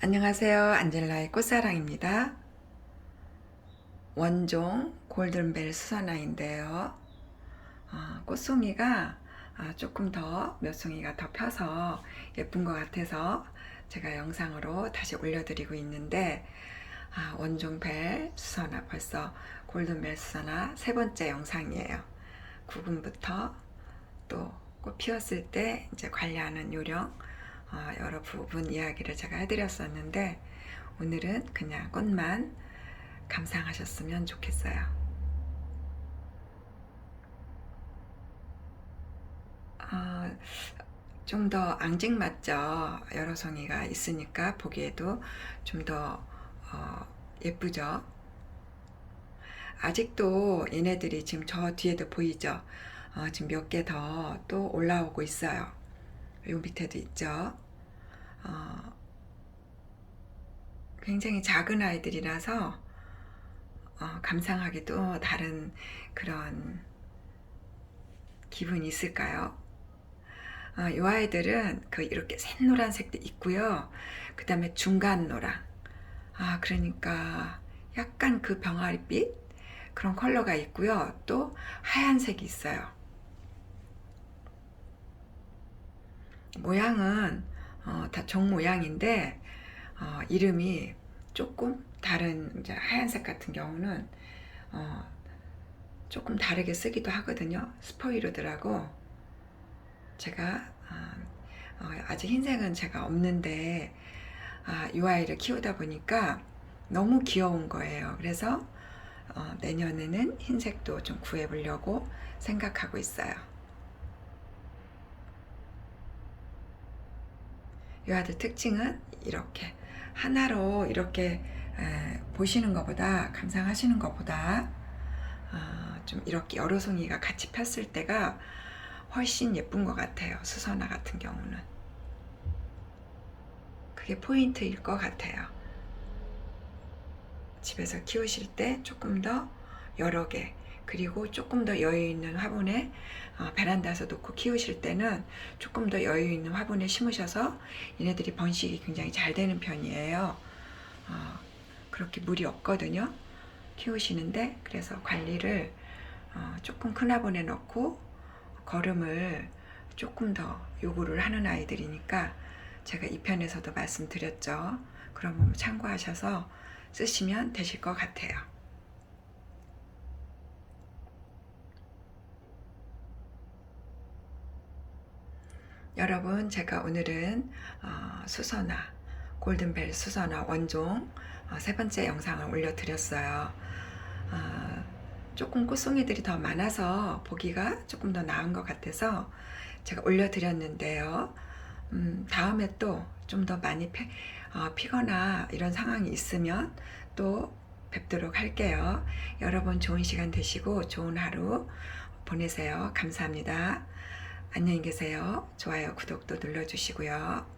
안녕하세요. 안젤라의 꽃사랑입니다. 원종 골든벨 수선화인데요. 어, 꽃송이가 아, 조금 더 몇 송이가 더 펴서 예쁜 것 같아서 제가 영상으로 다시 올려드리고 있는데 아, 원종 벨 수선화 벌써 골든벨 수선화 세 번째 영상이에요. 구근부터 또 꽃 피었을 때 이제 관리하는 요령 어, 여러 부분 이야기를 제가 해드렸었는데 오늘은 그냥 꽃만 감상하셨으면 좋겠어요. 어, 좀더 앙증맞죠. 여러 송이가 있으니까 보기에도 좀더 어, 예쁘죠. 아직도 얘네들이 지금 저 뒤에도 보이죠. 어, 지금 몇 개 더 또 올라오고 있어요. 요 밑에도 있죠. 어, 굉장히 작은 아이들이라서 어, 감상하기도 다른 그런 기분이 있을까요? 어, 이 아이들은 그 이렇게 샛노란색도 있고요. 그 다음에 중간 노랑. 아, 그러니까 약간 그 병아리빛 그런 컬러가 있고요. 또 하얀색이 있어요. 모양은 어, 다종 모양인데 어, 이름이 조금 다른 하얀색 같은 경우는 어, 조금 다르게 쓰기도 하거든요. 스포이로드라고 제가 어, 어, 아직 흰색은 제가 없는데 아, 이 아이를 키우다 보니까 너무 귀여운 거예요. 그래서 어, 내년에는 흰색도 좀 구해보려고 생각하고 있어요. 이 아들 특징은 이렇게 하나로 이렇게 에, 보시는 것보다 감상하시는 것보다 어, 좀 이렇게 여러 송이가 같이 폈을 때가 훨씬 예쁜 것 같아요. 수선화 같은 경우는 그게 포인트일 것 같아요. 집에서 키우실 때 조금 더 여러 개 그리고 조금 더 여유 있는 화분에 어, 베란다에서 놓고 키우실 때는 조금 더 여유 있는 화분에 심으셔서 얘네들이 번식이 굉장히 잘 되는 편이에요. 어, 그렇게 물이 없거든요. 키우시는데 그래서 관리를 어, 조금 큰 화분에 넣고 거름을 조금 더 요구를 하는 아이들이니까 제가 이 편에서도 말씀드렸죠. 부분 참고하셔서 쓰시면 되실 것 같아요. 여러분, 제가 오늘은 어, 수선화, 골든벨 수선화 원종 어, 세 번째 영상을 올려드렸어요. 어, 조금 꽃송이들이 더 많아서 보기가 조금 더 나은 것 같아서 제가 올려드렸는데요. 음, 다음에 또 좀 더 많이 피거나 이런 상황이 있으면 또 뵙도록 할게요. 여러분 좋은 시간 되시고 좋은 하루 보내세요. 감사합니다. 안녕히 계세요. 좋아요, 구독도 눌러주시고요.